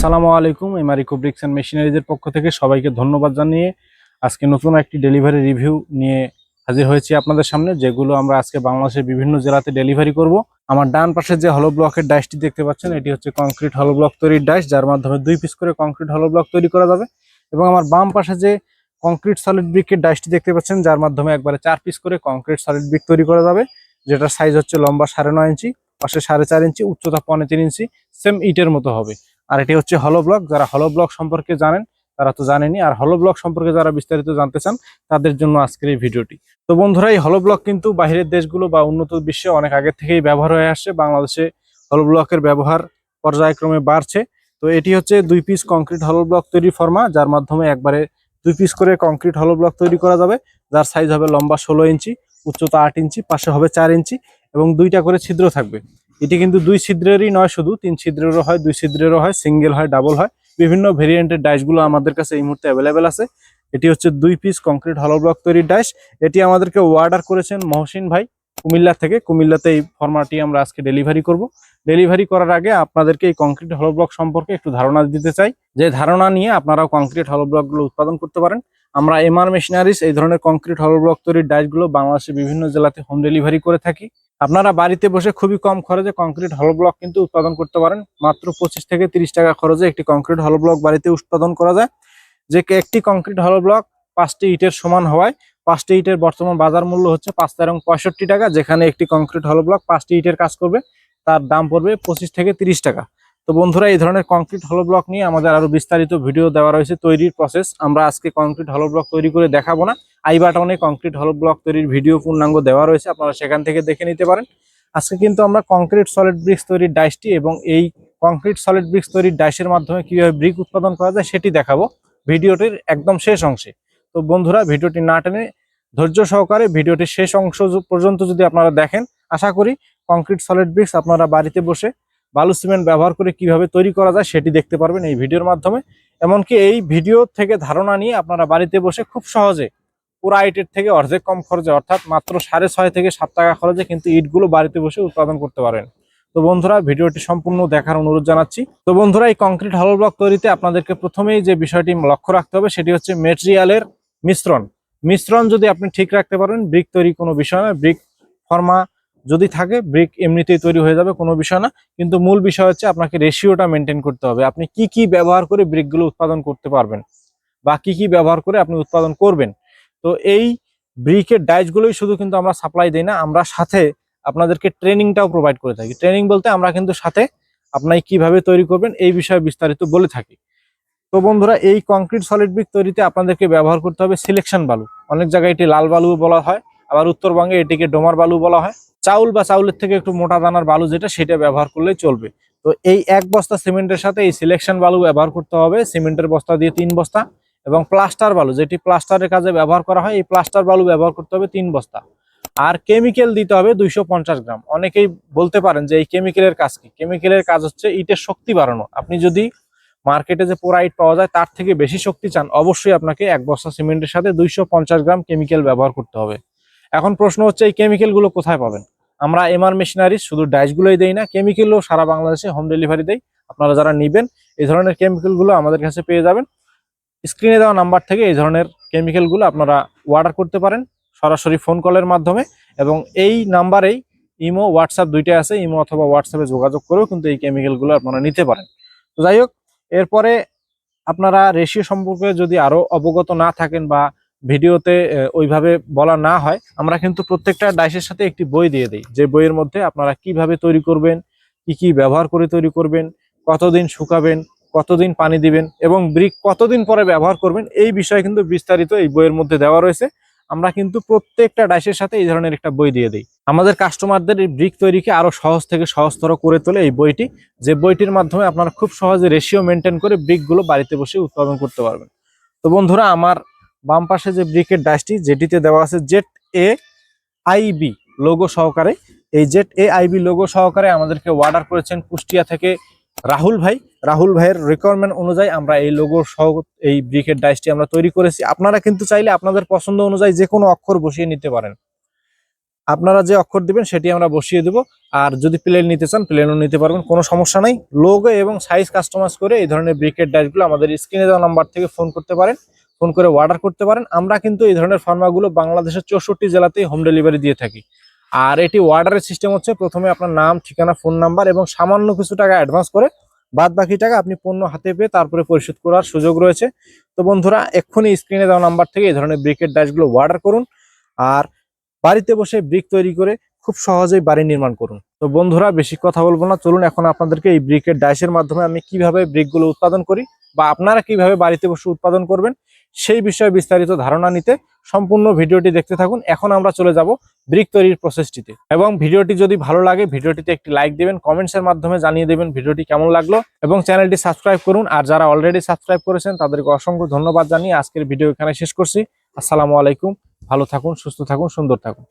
আসসালামু আলাইকুম এমআরি bricks and মেশিনারিজের পক্ষ থেকে সবাইকে ধন্যবাদ জানিয়ে আজকে নতুন একটি ডেলিভারি রিভিউ নিয়ে হাজির হয়েছি আপনাদের সামনে, যেগুলো আমরা আজকে বাংলাদেশের বিভিন্ন জেলাতে ডেলিভারি করব। আমার ডান পাশে যে হলো ব্লকের ডাইসটি দেখতে পাচ্ছেন, এটি হচ্ছে কংক্রিট হলো ব্লক তৈরির ডাইস যার মাধ্যমে দুই পিস করে কংক্রিট হলো ব্লক তৈরি করা যাবে। এবং আমার বাম পাশে যে কংক্রিট সলিড ব্রিকের ডাইসটি দেখতে পাচ্ছেন, যার মাধ্যমে একবারে চার পিস করে কংক্রিট সলিড ব্রিক তৈরি করা যাবে, যেটার সাইজ হচ্ছে লম্বা সাড়ে নয় ইঞ্চি, পাশে সাড়ে চার ইঞ্চি, উচ্চতা পনেরো তিন ইঞ্চি সেম ইটের মতো হবে। আর এটি হচ্ছে হলো ব্লক যারা হলো ব্লক সম্পর্কে জানেন, তারা তো জানেনি আর হলো ব্লক সম্পর্কে যারা বিস্তারিত জানতে চান, তাদের জন্য আজকের এই ভিডিওটি। তো বন্ধুরা, এই হলো ব্লক কিন্তু বাইরের দেশগুলো বা উন্নত বিশ্বে অনেক আগে থেকেই ব্যবহার হয়ে আসছে। বাংলাদেশে হলো ব্লকের ব্যবহার পর্যায়ক্রমে বাড়ছে। তো এটি হচ্ছে দুই পিস কংক্রিট হলো ব্লক তৈরি ফর্মা যার মাধ্যমে একবারে দুই পিস করে কংক্রিট হলো ব্লক তৈরি করা যাবে। যার সাইজ হবে লম্বা ষোলো ইঞ্চি, উচ্চতা আট ইঞ্চি, পাশে হবে চার ইঞ্চি এবং দুইটা করে ছিদ্র থাকবে। এটি কিন্তু দুই ছিদ্রেরই নয় শুধু, তিন ছিদ্রেরও হয়, দুই ছিদ্রেরও হয়, সিঙ্গেল হয়, ডাবল হয়। বিভিন্ন ভেরিয়েন্টের ডাইসগুলো আমাদের কাছে এই মুহূর্তে অ্যাভেলেবেল আছে। এটি হচ্ছে দুই পিস কংক্রিট হলো ব্লক তৈরির ডাইস। এটি আমাদেরকে অর্ডার করেছেন মহসিন ভাই কুমিল্লা থেকে। কুমিল্লাতে এই ফর্মাটি আমরা আজকে ডেলিভারি করব। ডেলিভারি করার আগে আপনাদেরকে এই কংক্রিট হলো ব্লক সম্পর্কে একটু ধারণা দিতে চাই। যে ধারণা নিয়ে আপনারাও কংক্রিট হলো ব্লকগুলো উৎপাদন করতে পারেন। আমরা এমআর মেশিনারিজ এই ধরনের কংক্রিট হলো ব্লক তৈরির ডাইসগুলো বাংলাদেশের বিভিন্ন জেলাতে হোম ডেলিভারি করে থাকি। আপনারা বাড়িতে বসে খুবই কম খরচে কংক্রিট হল ব্লক কিন্তু উৎপাদন করতে পারেন। মাত্র পঁচিশ থেকে তিরিশ টাকা খরচে একটি কংক্রিট হল ব্লক বাড়িতে উৎপাদন করা যায়। যে একটি কংক্রিট হল ব্লক পাঁচটি ইটের সমান হওয়ায়, পাঁচটি ইটের বর্তমান বাজার মূল্য হচ্ছে পাঁচ তেরো পঁয়ষট্টি টাকা, যেখানে একটি কংক্রিট হল ব্লক পাঁচটি ইটের কাজ করবে, তার দাম পড়বে পঁচিশ থেকে তিরিশ টাকা। তো বন্ধুরা, এই ধরনের কংক্রিট হলো ব্লক নিয়ে আমাদের আরও বিস্তারিত ভিডিও দেওয়া রয়েছে তৈরির প্রসেস আমরা আজকে কংক্রিট হলো ব্লক তৈরি করে দেখাবো না। আই বাটনে কংক্রিট হলো ব্লক তৈরির ভিডিও পূর্ণাঙ্গ দেওয়া রয়েছে, আপনারা সেখান থেকে দেখে নিতে পারেন। আজকে কিন্তু আমরা কংক্রিট সলিড ব্রিক্স তৈরির ডাইসটি এবং এই কংক্রিট সলিড ব্রিক্স তৈরির ডাইসের মাধ্যমে কীভাবে ব্রিক উৎপাদন করা যায় সেটি দেখাবো ভিডিওটির একদম শেষ অংশে। তো বন্ধুরা ভিডিওটি না টেনে ধৈর্য সহকারে ভিডিওটির শেষ অংশ পর্যন্ত যদি আপনারা দেখেন, আশা করি কংক্রিট সলিড ব্রিক্স আপনারা বাড়িতে বসে বালু সিমেন্ট ব্যবহার করে কীভাবে তৈরি করা যায় সেটি দেখতে পারবেন এই ভিডিওর মাধ্যমে। এমনকি এই ভিডিও থেকে ধারণা নিয়ে আপনারা বাড়িতে বসে খুব সহজে পুরা ইটের থেকে অর্ধেক কম খরচে, অর্থাৎ মাত্র সাড়ে ছয় থেকে সাত টাকা খরচে কিন্তু ইটগুলো বাড়িতে বসে উৎপাদন করতে পারেন। তো বন্ধুরা, ভিডিওটি সম্পূর্ণ দেখার অনুরোধ জানাচ্ছি। তো বন্ধুরা, এই কংক্রিট হলো ব্লক তৈরিতে আপনাদেরকে প্রথমেই যে বিষয়টি লক্ষ্য রাখতে হবে সেটি হচ্ছে মেটেরিয়ালের মিশ্রণ। মিশ্রণ যদি আপনি ঠিক রাখতে পারেন, ব্রিক তৈরি কোনো বিষয় না ব্রিক ফর্মা যদি থাকে ব্রিক এমনিতেই তৈরি হয়ে যাবে, কোনো বিষয় না। কিন্তু মূল বিষয় হচ্ছে আপনাকে রেশিওটা মেনটেন করতে হবে। আপনি কি কি ব্যবহার করে ব্রিকগুলো উৎপাদন করতে পারবেন বা কি কি ব্যবহার করে আপনি উৎপাদন করবেন। তো এই ব্রিকের ডাইসগুলোই শুধু কিন্তু আমরা সাপ্লাই দিই না, আমরা সাথে আপনাদেরকে ট্রেনিংটাও প্রোভাইড করে থাকি। ট্রেনিং বলতে আমরা কিন্তু সাথে আপনি কীভাবে তৈরি করবেন এই বিষয়ে বিস্তারিত বলে থাকি। তো বন্ধুরা, এই কংক্রিট সলিড ব্রিক তৈরিতে আপনাদেরকে ব্যবহার করতে হবে সিলেকশন বালু। অনেক জায়গায় এটি লাল বালু বলা হয়, আবার উত্তরবঙ্গে এটিকে ডোমার বালু বলা হয়। চাউল বা চাউলের থেকে একটু মোটা দানার বালু যেটা, সেটা ব্যবহার করলেই চলবে। তো এই এক বস্তা সিমেন্টের সাথে এই সিলেকশন বালু ব্যবহার করতে হবে। সিমেন্টের বস্তা দিয়ে তিন বস্তা এবং প্লাস্টার বালু, যেটি প্লাস্টারের কাজে ব্যবহার করা হয়, এই প্লাস্টার বালু ব্যবহার করতে হবে তিন বস্তা। আর কেমিক্যাল দিতে হবে দুইশো পঞ্চাশ গ্রাম। অনেকেই বলতে পারেন যে এই কেমিক্যালের কাজ কি? কেমিক্যালের কাজ হচ্ছে ইটের শক্তি বাড়ানো। আপনি যদি মার্কেটে যে পোড়া ইট পাওয়া যায়, তার থেকে বেশি শক্তি চান, অবশ্যই আপনাকে এক বস্তা সিমেন্টের সাথে দুইশো পঞ্চাশ গ্রাম কেমিক্যাল ব্যবহার করতে হবে। এখন প্রশ্ন হচ্ছে এই কেমিক্যালগুলো কোথায় পাবেন? আমরা এমআর মেশিনারি শুধু ডাইসগুলোই দেই না কেমিক্যালও সারা বাংলাদেশে হোম ডেলিভারি দেই। আপনারা যারা নেবেন, এই ধরনের কেমিক্যালগুলো আমাদের কাছে পেয়ে যাবেন। স্ক্রিনে দেওয়া নাম্বার থেকে এই ধরনের কেমিক্যালগুলো আপনারা অর্ডার করতে পারেন, সরাসরি ফোন কলের মাধ্যমে। এবং এই নাম্বারেই ইমো হোয়াটসঅ্যাপ দুইটাই আছে ইমো অথবা হোয়াটসঅ্যাপে যোগাযোগ করেও কিন্তু এই কেমিক্যালগুলো আপনারা নিতে পারেন। তো যাই হোক, এরপরে আপনারা রেশিও সম্পর্কে যদি আরও অবগত না থাকেন বা ভিডিওতে ওইভাবে বলা না হয়। আমরা কিন্তু প্রত্যেকটা ডাইসের সাথে একটি বই দিয়ে দিই। যে বইয়ের মধ্যে আপনারা কীভাবে তৈরি করবেন, কি কি ব্যবহার করে তৈরি করবেন, কতদিন শুকাবেন, কতদিন পানি দিবেন এবং ব্রিক কতদিন পরে ব্যবহার করবেন, এই বিষয়ে কিন্তু বিস্তারিত এই বইয়ের মধ্যে দেওয়া রয়েছে। আমরা কিন্তু প্রত্যেকটা ডাইসের সাথে এই ধরনের একটা বই দিয়ে দিই। আমাদের কাস্টমারদের এই ব্রিক তৈরিকে আরও সহজ থেকে সহজতর করে তোলে এই বইটি। যে বইটির মাধ্যমে আপনারা খুব সহজে রেশিও মেনটেন করে ব্রিকগুলো বাড়িতে বসে উৎপাদন করতে পারবেন। তো বন্ধুরা, আমার বাম পাশে যে ব্রিকের ডাইসটি যেটিতে দেওয়া আছে জেট এ আইবি লোগো সহকারে। এই জেট এ আইবি লোগো সহকারে আমাদেরকে অর্ডার করেছেন কুষ্টিয়া থেকে রাহুল ভাই। রাহুল ভাইয়ের রিকোয়ারমেন্ট অনুযায়ী আমরা এই লোগো সহ এই ব্রিকের ডাইসটি আমরা তৈরি করেছি। আপনারা কিন্তু চাইলে আপনাদের পছন্দ অনুযায়ী যে কোনো অক্ষর বসিয়ে নিতে পারেন। আপনারা যে অক্ষর দিবেন, সেটি আমরা বসিয়ে দেবো। আর যদি প্লেন নিতে চান প্লেনও নিতে পারবেন, কোনো সমস্যা নাই। লোগো এবং সাইজ কাস্টমাইজ করে এই ধরনের ব্রিকেট ডাইসগুলো আমাদের স্ক্রিনে দেওয়া নাম্বার থেকে ফোন করতে পারেন। ফোন করে অর্ডার করতে পারেন। আমরা কিন্তু এই ধরনের ফার্মাগুলো বাংলাদেশের চৌষট্টি জেলাতেই হোম ডেলিভারি দিয়ে থাকি। আর এটি অর্ডারের সিস্টেম হচ্ছে প্রথমে আপনার নাম, ঠিকানা ফোন নাম্বার এবং সামান্য কিছু টাকা অ্যাডভান্স করে বাদ বাকি টাকা আপনি পণ্য হাতে পেয়ে তারপরে পরিশোধ করার সুযোগ রয়েছে। তো বন্ধুরা, এক্ষুনি স্ক্রিনে দেওয়া নাম্বার থেকে এই ধরনের ব্রিকেট ডাইসগুলো অর্ডার করুন আর বাড়িতে বসে ব্রিক তৈরি করে খুব সহজেই বাড়ি নির্মাণ করুন। তো বন্ধুরা, বেশি কথা বলব না। চলুন এখন আপনাদেরকে এই ব্রিকেট ডাইসের মাধ্যমে আমি কীভাবে ব্রিকগুলো উৎপাদন করি বা আপনারা কীভাবে বাড়িতে বসে উৎপাদন করবেন সেই বিষয়ে বিস্তারিত ধারণা নিতে সম্পূর্ণ ভিডিওটি দেখতে থাকুন। এখন আমরা চলে যাব ব্রিক তৈরির প্রসেসটিতে এবং ভিডিওটি যদি ভালো লাগে, ভিডিওটিতে একটি লাইক দিবেন কমেন্টসের মাধ্যমে জানিয়ে দেবেন ভিডিওটি কেমন লাগল এবং চ্যানেলটি সাবস্ক্রাইব করুন। আর যারা অলরেডি সাবস্ক্রাইব করেছেন, তাদেরকে অসংখ্য ধন্যবাদ জানিয়ে আজকের ভিডিও এখানে শেষ করছি। আসসালামু আলাইকুম। ভালো থাকুন, সুস্থ থাকুন, সুন্দর থাকুন।